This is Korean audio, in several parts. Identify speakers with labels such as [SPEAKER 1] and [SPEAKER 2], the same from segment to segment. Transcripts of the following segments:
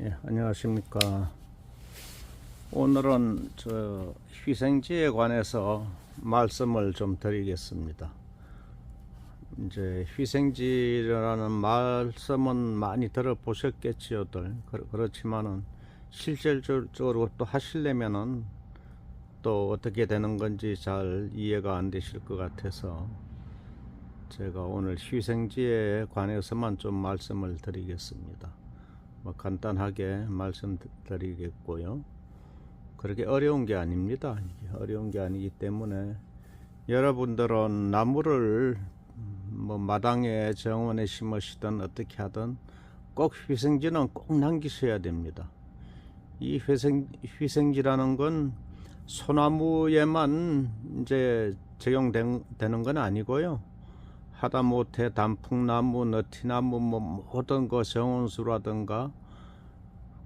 [SPEAKER 1] 예, 안녕하십니까. 오늘은 저 희생지에 관해서 말씀을 좀 드리겠습니다. 이제 희생지라는 말씀은 많이 들어보셨겠지요들. 그렇- 그렇지만은 실질적으로 또 하시려면은 또 어떻게 되는 건지 잘 이해가 안 되실 것 같아서 제가 오늘 희생지에 관해서만 좀 말씀을 드리겠습니다. 뭐 간단하게 말씀드리겠고요. 그렇게 어려운 게 아닙니다. 어려운 게 아니기 때문에 여러분들은 나무를 뭐 마당에 정원에 심으시든 어떻게 하든 꼭 희생지는 꼭 남기셔야 됩니다. 이 희생 희생지라는 건 소나무에만 이제 적용되는 건 아니고요. 하다못해 단풍나무, 너티나무 뭐 모든 그 정원수라든가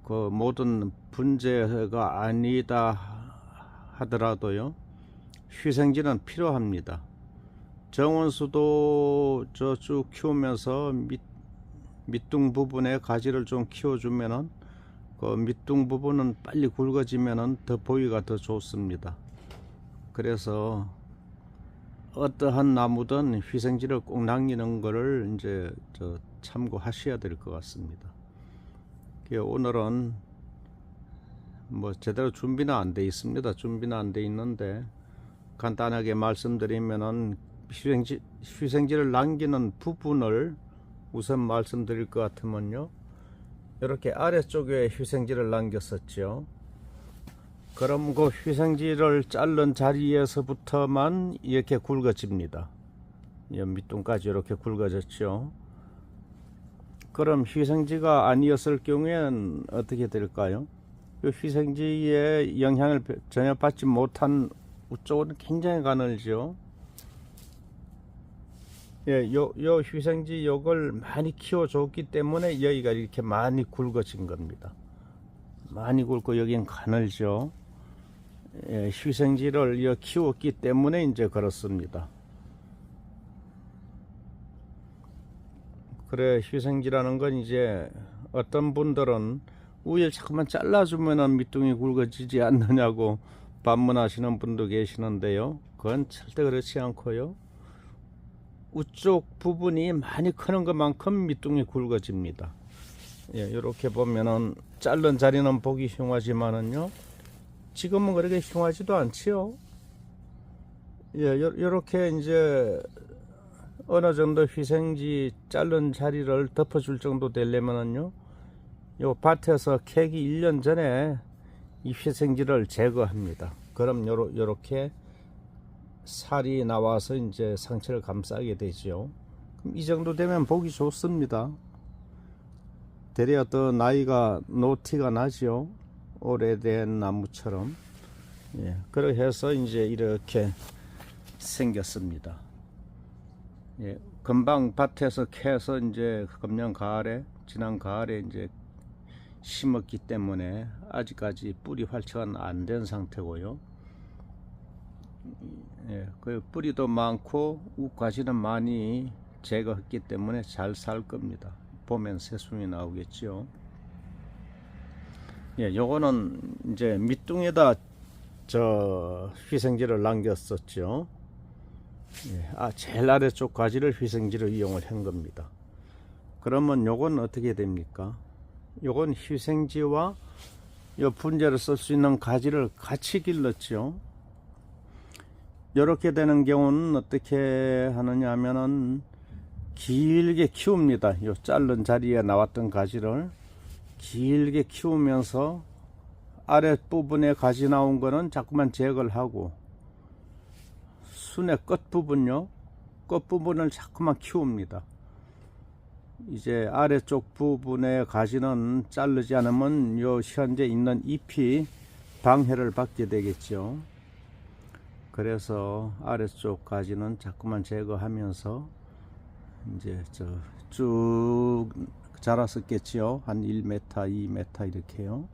[SPEAKER 1] 그 모든 분재가 아니다 하더라도요 희생지는 필요합니다. 정원수도 저 쭉 키우면서 밑 밑둥 부분에 가지를 좀 키워주면은 그 밑둥 부분은 빨리 굵어지면은 더 보기가 더 좋습니다. 그래서 어떠한 나무든 희생지를 꼭 남기는 거를 이제 저 참고하셔야 될 것 같습니다. 그 오늘은 뭐 제대로 준비는 안 돼 있습니다. 준비는 안 돼 있는데 간단하게 말씀드리면은 희생지 희생지를 남기는 부분을 우선 말씀드릴 것 같으면요. 이렇게 아래쪽에 희생지를 남겼었죠. 그럼 그 희생지를 자른 자리에서부터만 이렇게 굵어집니다. 이 밑둥까지 이렇게 굵어졌죠. 그럼 희생지가 아니었을 경우에는 어떻게 될까요? 그 희생지의 영향을 전혀 받지 못한 우쪽은 굉장히 가늘죠. 예, 요, 요 희생지 요걸 많이 키워줬기 때문에 여기가 이렇게 많이 굵어진 겁니다. 많이 굵고 여긴 가늘죠. 예, 희생지를 여 키웠기 때문에 이제 그렇습니다. 그래 희생지라는 건 이제 어떤 분들은 우에 자꾸만 잘라주면은 밑둥이 굵어지지 않느냐고 반문하시는 분도 계시는데요. 그건 절대 그렇지 않고요. 우쪽 부분이 많이 크는 것만큼 밑둥이 굵어집니다. 예, 이렇게 보면은 자른 자리는 보기 흉하지만은요. 지금은 그렇게 흉하지도 않지요. 예, 요, 요렇게 이제 어느 정도 희생지 자른 자리를 덮어줄 정도 되려면은요. 요 밭에서 캐기 1년 전에 이 희생지를 제거합니다. 그럼 요러, 요렇게 살이 나와서 이제 상체를 감싸게 되죠. 그럼 이 정도 되면 보기 좋습니다. 대략 어떤 나이가 노티가 나죠. 오래된 나무처럼. 예, 그렇게 해서 이제 이렇게 생겼습니다. 예, 금방 밭에서 캐서 이제 금년 가을에 지난 가을에 이제 심었기 때문에 아직까지 뿌리 활처가 안된 상태고요. 예, 그 뿌리도 많고 우가지는 많이 제거했기 때문에 잘 살 겁니다. 보면 새순이 나오겠죠. 예, 요거는 이제 밑둥에다 저 희생지를 남겼었죠. 예, 아, 제일 아래쪽 가지를 희생지로 이용을 한 겁니다. 그러면 요건 어떻게 됩니까? 요건 희생지와 요 분재를 쓸 수 있는 가지를 같이 길렀죠. 이렇게 되는 경우는 어떻게 하느냐 하면은 길게 키웁니다. 요 자른 자리에 나왔던 가지를 길게 키우면서 아랫부분에 가지 나온 거는 자꾸만 제거를 하고 순의 끝부분요. 끝부분을 자꾸만 키웁니다. 이제 아래쪽 부분의 가지는 자르지 않으면 요 현재 있는 잎이 방해를 받게 되겠죠. 그래서 아래쪽 가지는 자꾸만 제거하면서 이제 저 쭉 자랐었겠지요. 한 1m, 2m 이렇게요.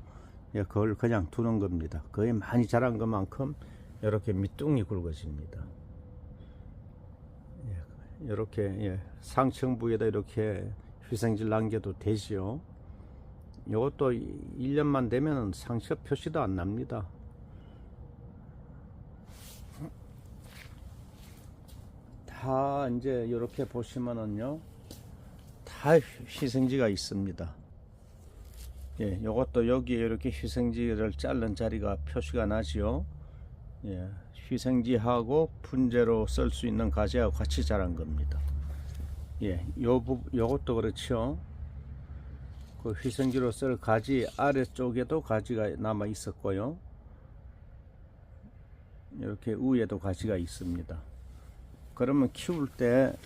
[SPEAKER 1] 예, 그걸 그냥 두는 겁니다. 거의 많이 자란 것만큼 이렇게 밑둥이 굵어집니다. 예, 이렇게 예, 상층 부에다 이렇게 희생질 남겨도 되지요. 요것도 1년만 되면 상처 표시도 안 납니다. 다 이제 이렇게 보시면은요, 다 희생지가 있습니다. 예, 요것도 여기에 이렇게 희생지를 자른 자리가 표시가 나지요. 예, 희생지하고 분재로 쓸 수 있는 가지하고 같이 자란 겁니다. 예, 요 부, 요것도 그렇죠. 그 희생지로 쓸 가지 아래쪽에도 가지가 남아 있었고요. 이렇게 위에도 가지가 있습니다. 그러면 키울 때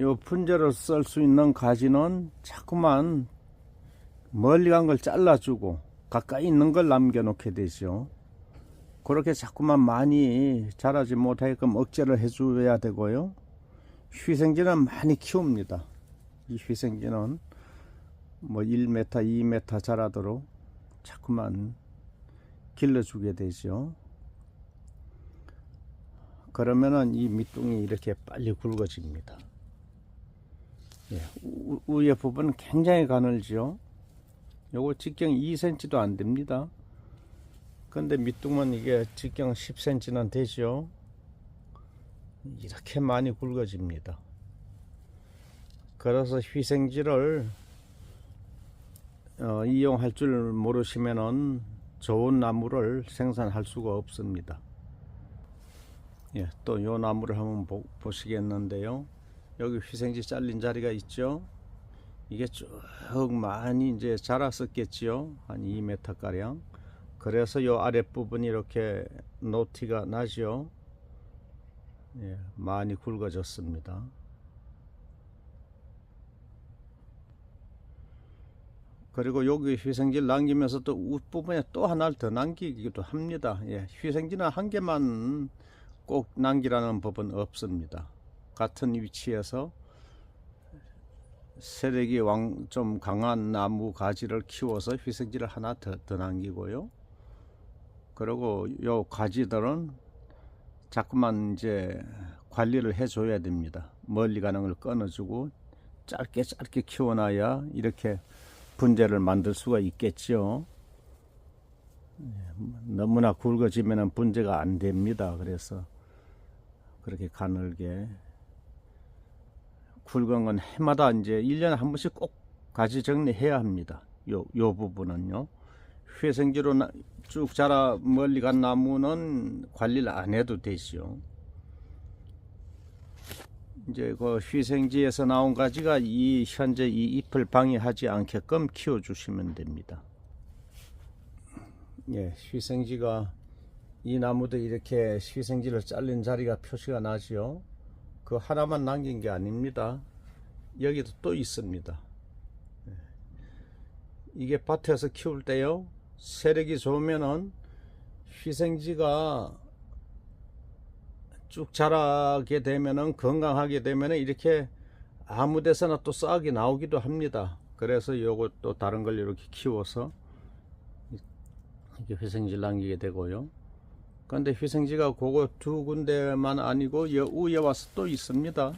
[SPEAKER 1] 요 분재로 쓸 수 있는 가지는 자꾸만 멀리 간 걸 잘라주고 가까이 있는 걸 남겨놓게 되죠. 그렇게 자꾸만 많이 자라지 못하게끔 억제를 해줘야 되고요. 희생지는 많이 키웁니다. 이 희생지는 뭐 1m, 2m 자라도록 자꾸만 길러주게 되죠. 그러면은 이 밑둥이 이렇게 빨리 굵어집니다. 예, 우- 위에 부분은 굉장히 가늘죠. 요거 직경 2cm도 안 됩니다. 근데 밑둥은 이게 직경 10cm는 되죠. 이렇게 많이 굵어집니다. 그래서 희생지를 어, 이용할 줄 모르시면은 좋은 나무를 생산할 수가 없습니다. 예, 또 요 나무를 한번 보, 보시겠는데요. 여기 희생지 잘린 자리가 있죠. 이게 쭉 많이 이제 자랐었겠지요. 한 2m 가량. 그래서 요 아랫부분이 이렇게 노티가 나죠. 예, 많이 굵어졌습니다. 그리고 여기 희생지를 남기면서 또 윗부분에 또 하나를 더 남기기도 합니다. 예, 희생지는 한 개만 꼭 남기라는 법은 없습니다. 같은 위치에서 세력이 왕, 좀 강한 나무 가지를 키워서 희생지를 하나 더, 더 남기고요. 그리고 요 가지들은 자꾸만 이제 관리를 해줘야 됩니다. 멀리 가는 걸 끊어주고 짧게 짧게 키워놔야 이렇게 분재를 만들 수가 있겠죠. 예, 너무나 굵어지면 분재가 안 됩니다. 그래서 그렇게 가늘게 굵은 건 해마다 이제 1년에 한 번씩 꼭 가지 정리해야 합니다. 요, 요 부분은요. 회생지로 나- 쭉 자라 멀리 간 나무는 관리를 안 해도 되죠. 이제 그 희생지에서 나온 가지가 이 현재 이 잎을 방해하지 않게끔 키워 주시면 됩니다. 예, 희생지가 이 나무도 이렇게 희생지를 잘린 자리가 표시가 나지요. 그 하나만 남긴 게 아닙니다. 여기도 또 있습니다. 예. 이게 밭에서 키울 때요. 세력이 좋으면은 희생지가 쭉 자라게 되면은 건강하게 되면은 이렇게 아무 데서나 또 싹이 나오기도 합니다. 그래서 요것도 다른 걸 이렇게 키워서 이렇게 희생지를 남기게 되고요. 근데 희생지가 그거 두 군데만 아니고 여 위에 와서 또 있습니다.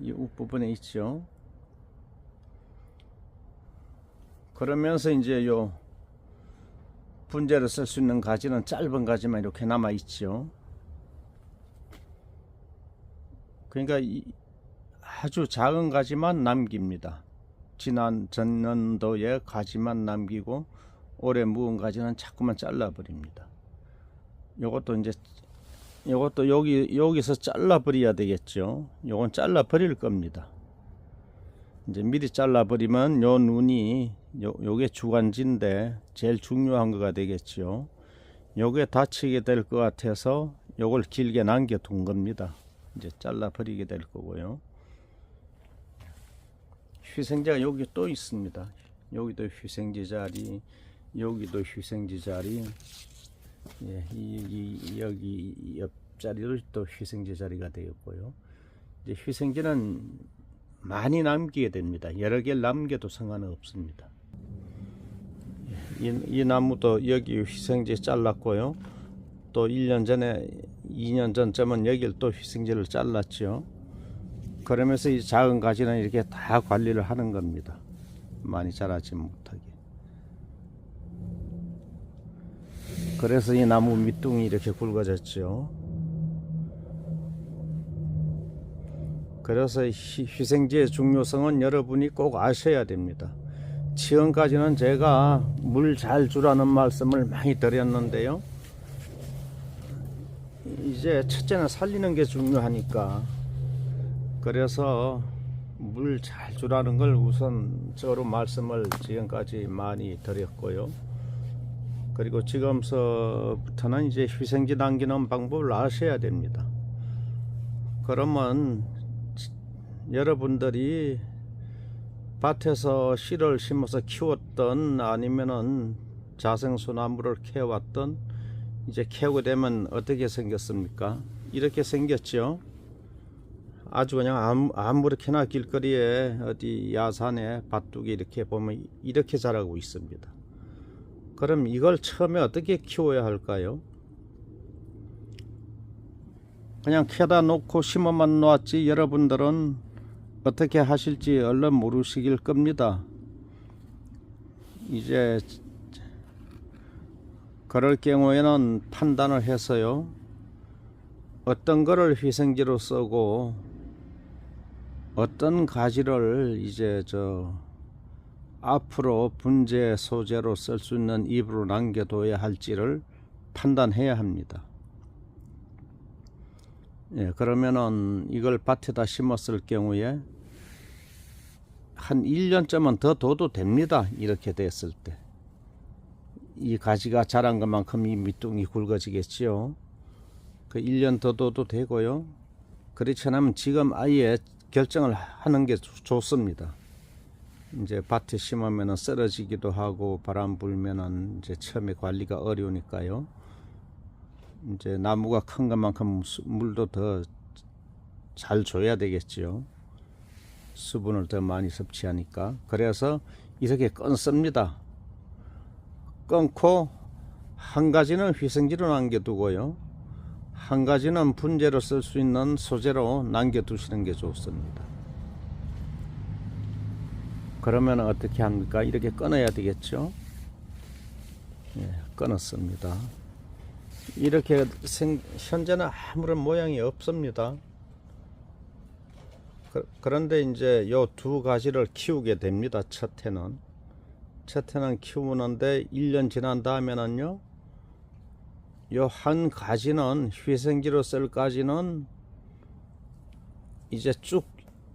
[SPEAKER 1] 이 윗부분에 있죠. 그러면서 이제 요 분재를 쓸 수 있는 가지는 짧은 가지만 이렇게 남아 있죠. 그러니까 이 아주 작은 가지만 남깁니다. 지난 전년도에 가지만 남기고 올해 묵은 가지는 자꾸만 잘라버립니다. 요것도 이제 요것도 여기 여기서 잘라 버려야 되겠죠. 요건 잘라 버릴 겁니다. 이제 미리 잘라 버리면 요 눈이 요, 요게 주간지인데 제일 중요한 거가 되겠죠. 요게 다치게 될 것 같아서 요걸 길게 남겨 둔 겁니다. 이제 잘라 버리게 될 거고요. 희생자가 여기 또 있습니다. 여기도 희생지 자리, 여기도 희생지 자리, 예, 이, 이 여기 옆자리도 또 희생지 자리가 되었고요. 이제 희생지는 많이 남기게 됩니다. 여러 개 남겨도 상관은 없습니다. 예, 이, 이 나무도 여기 희생지 잘랐고요. 또 1년 전에 2년 전쯤은 여기를 또 희생지를 잘랐죠. 그러면서 이 작은 가지는 이렇게 다 관리를 하는 겁니다. 많이 자라지 못하게. 그래서 이 나무 밑둥이 이렇게 굵어졌죠. 그래서 희- 희생지의 중요성은 여러분이 꼭 아셔야 됩니다. 지금까지는 제가 물 잘 주라는 말씀을 많이 드렸는데요. 이제 첫째는 살리는 게 중요하니까 그래서 물 잘 주라는 걸 우선적으로 말씀을 지금까지 많이 드렸고요. 그리고 지금서부터는 이제 희생지 남기는 방법을 아셔야 됩니다. 그러면 지- 여러분들이 밭에서 씨를 심어서 키웠던 아니면은 자생소나무를 캐왔던 이제 캐고 되면 어떻게 생겼습니까? 이렇게 생겼죠. 아주 그냥 아무, 아무렇게나 길거리에 어디 야산에 밭두기 이렇게 보면 이렇게 자라고 있습니다. 그럼 이걸 처음에 어떻게 키워야 할까요? 그냥 캐다 놓고 심어만 놓았지 여러분들은 어떻게 하실지 얼른 모르시길 겁니다. 이제 그럴 경우에는 판단을 해서요. 어떤 거를 희생지로 쓰고 어떤 가지를 이제 저 앞으로 분재 소재로 쓸 수 있는 입으로 남겨둬야 할지를 판단해야 합니다. 예, 그러면은 이걸 밭에다 심었을 경우에 한 1년쯤은 더 둬도 됩니다. 이렇게 됐을 때. 이 가지가 자란 것만큼 이 밑둥이 굵어지겠지요. 그 1년 더 둬도 되고요. 그렇지 않으면 지금 아예 결정을 하는 게 좋- 좋습니다. 이제 밭에 심으면은 쓰러지기도 하고 바람 불면은 이제 처음에 관리가 어려우니까요. 이제 나무가 큰 것만큼 수- 물도 더 잘 줘야 되겠지요. 수분을 더 많이 섭취하니까. 그래서 이렇게 끊습니다. 끊고 한 가지는 희생지로 남겨두고요. 한 가지는 분재로 쓸 수 있는 소재로 남겨두시는 게 좋습니다. 그러면 어떻게 합니까? 이렇게 끊어야 되겠죠? 예, 끊었습니다. 이렇게 생, 현재는 아무런 모양이 없습니다. 그, 그런데 이제 요 두 가지를 키우게 됩니다. 첫 해는. 첫 해는 키우는데 1년 지난 다음에는요. 요 한 가지는 희생지로 쓸 가지는 이제 쭉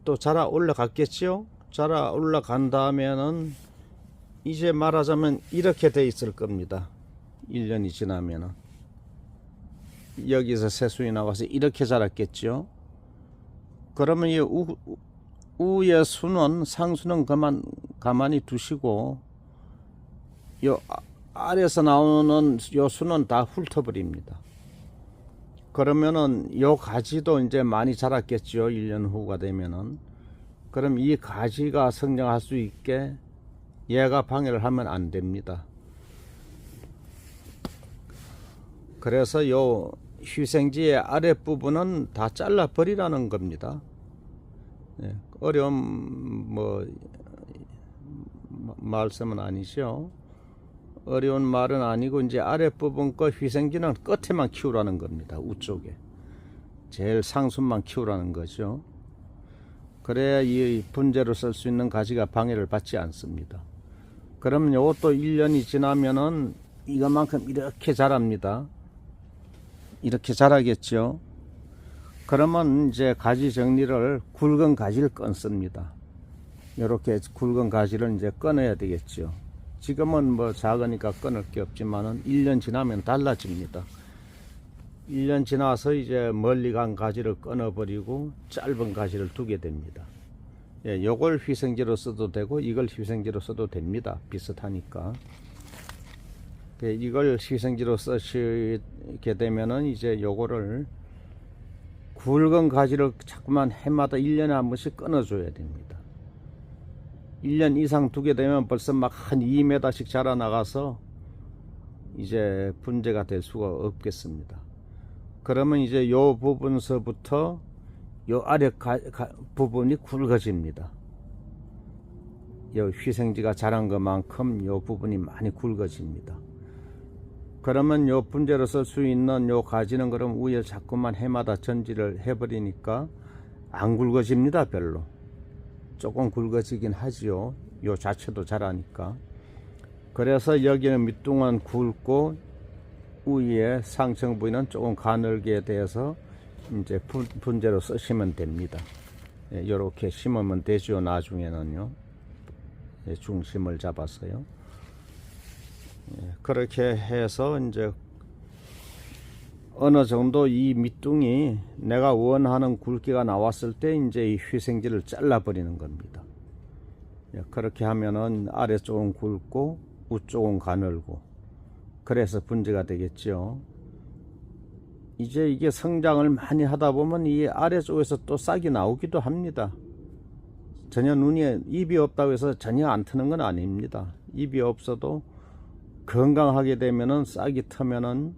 [SPEAKER 1] 또 자라 올라갔겠지요. 자라 올라간 다음에는 이제 말하자면 이렇게 돼 있을 겁니다. 1년이 지나면은 여기서 새순이 나와서 이렇게 자랐겠죠. 그러면 이 우, 우의 수는 상수는 그만 가만히 두시고 요 아- 아래에서 나오는 요 수는 다 훑어버립니다. 그러면은 요 가지도 이제 많이 자랐겠죠. 1년 후가 되면은. 그럼 이 가지가 성장할 수 있게 얘가 방해를 하면 안 됩니다. 그래서 요 휴생지의 아랫부분은 다 잘라 버리라는 겁니다. 예, 어려운 뭐 마- 말씀은 아니죠. 어려운 말은 아니고 이제 아랫부분 거 희생지는 끝에만 키우라는 겁니다. 우쪽에. 제일 상순만 키우라는 거죠. 그래야 이 분재로 쓸 수 있는 가지가 방해를 받지 않습니다. 그러면 요것도 1년이 지나면은 이것만큼 이렇게 자랍니다. 이렇게 자라겠죠. 그러면 이제 가지 정리를 굵은 가지를 끊습니다. 이렇게 굵은 가지를 이제 끊어야 되겠죠. 지금은 뭐 작으니까 끊을 게 없지만은 1년 지나면 달라집니다. 1년 지나서 이제 멀리 간 가지를 끊어버리고 짧은 가지를 두게 됩니다. 예, 요걸 희생지로 써도 되고 이걸 희생지로 써도 됩니다. 비슷하니까. 예, 이걸 희생지로 쓰시게 되면은 이제 요거를 굵은 가지를 자꾸만 해마다 1년에 한 번씩 끊어줘야 됩니다. 1년 이상 두게 되면 벌써 막 한 2m씩 자라나가서 이제 분재가 될 수가 없겠습니다. 그러면 이제 요 부분서부터 요 아래 가, 가- 부분이 굵어집니다. 요 휘생지가 자란 것만큼 요 부분이 많이 굵어집니다. 그러면 요 분재로 쓸 수 있는 요 가지는 그럼 위에 자꾸만 해마다 전지를 해버리니까 안 굵어집니다 별로. 조금 굵어지긴 하지요. 요 자체도 자라니까. 그래서 여기는 밑둥은 굵고 위에 상층 부위는 조금 가늘게 돼서 이제 분- 분재로 쓰시면 됩니다. 이렇게 심으면 되죠. 나중에는요. 예, 중심을 잡았어요. 예, 그렇게 해서 이제 어느 정도 이 밑둥이 내가 원하는 굵기가 나왔을 때 이제 이 휘생지를 잘라 버리는 겁니다. 예, 그렇게 하면은 아래쪽은 굵고 위쪽은 가늘고 그래서 분재가 되겠죠. 이제 이게 성장을 많이 하다 보면 이 아래쪽에서 또 싹이 나오기도 합니다. 전혀 눈이 입이 없다고 해서 전혀 안 트는 건 아닙니다. 입이 없어도 건강하게 되면은 싹이 트면은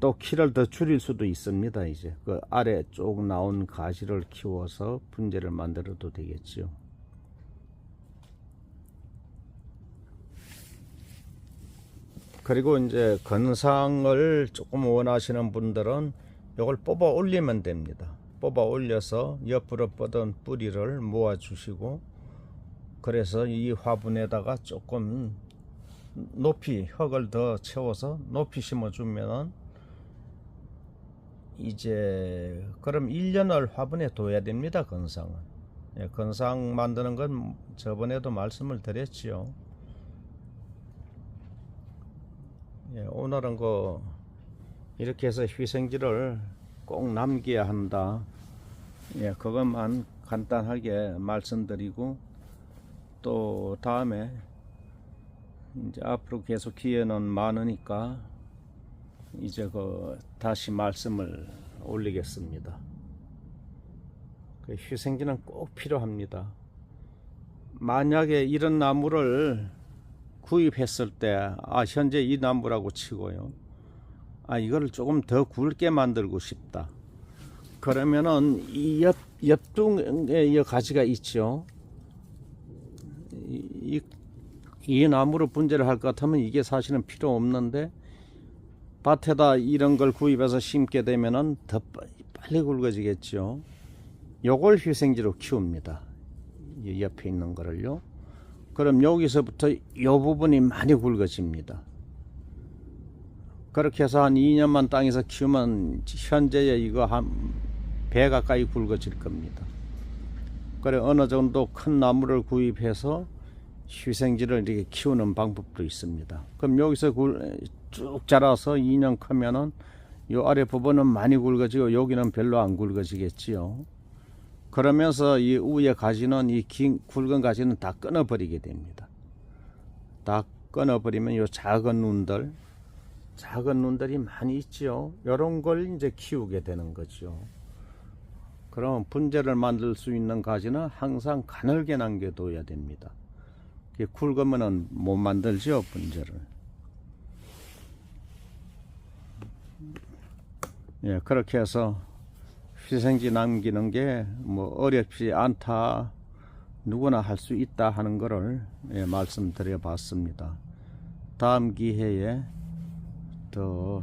[SPEAKER 1] 또 키를 더 줄일 수도 있습니다. 이제 그 아래쪽 나온 가지를 키워서 분재를 만들어도 되겠지 그리고 이제 건상을 조금 원하시는 분들은 이걸 뽑아 올리면 됩니다. 뽑아 올려서 옆으로 뻗은 뿌리를 모아 주시고 그래서 이 화분에다가 조금 높이 흙을 더 채워서 높이 심어 주면은 이제 그럼 1년을 화분에 둬야 됩니다. 건상은. 예, 건상 만드는 건 저번에도 말씀을 드렸지요. 예, 오늘은 그 이렇게 해서 희생지를 꼭 남겨야 한다. 예, 그것만 간단하게 말씀드리고 또 다음에 이제 앞으로 계속 기회는 많으니까 이제 그 다시 말씀을 올리겠습니다. 그 희생지는 꼭 필요합니다. 만약에 이런 나무를 구입했을 때, 아, 현재 이 나무라고 치고요. 아, 이거를 조금 더 굵게 만들고 싶다. 그러면은 이 옆, 옆둥에 이 가지가 있죠. 이, 이, 이 나무로 분재를 할 것 같으면 이게 사실은 필요 없는데 밭에다 이런 걸 구입해서 심게 되면은 더 빠- 빨리 굵어지겠죠. 요걸 희생지로 키웁니다. 이 옆에 있는 거를요. 그럼 여기서부터 이 부분이 많이 굵어집니다. 그렇게 해서 한 2년만 땅에서 키우면 현재의 이거 한 배 가까이 굵어질 겁니다. 그래 어느 정도 큰 나무를 구입해서 희생지를 이렇게 키우는 방법도 있습니다. 그럼 여기서 굴- 쭉 자라서 2년 크면은 요 아래 부분은 많이 굵어지고 여기는 별로 안 굵어지겠지요. 그러면서 이 위에 가지는 이 긴 굵은 가지는 다 끊어버리게 됩니다. 다 끊어버리면 요 작은 눈들, 작은 눈들이 많이 있지요. 이런 걸 이제 키우게 되는 거죠. 그럼 분재를 만들 수 있는 가지는 항상 가늘게 남겨둬야 됩니다. 이게 굵으면은 못 만들죠 분재를. 예, 그렇게 해서 희생지 남기는 게 뭐 어렵지 않다. 누구나 할 수 있다 하는 거를 예, 말씀드려 봤습니다. 다음 기회에 더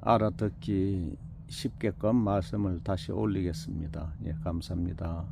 [SPEAKER 1] 알아듣기 쉽게끔 말씀을 다시 올리겠습니다. 예, 감사합니다.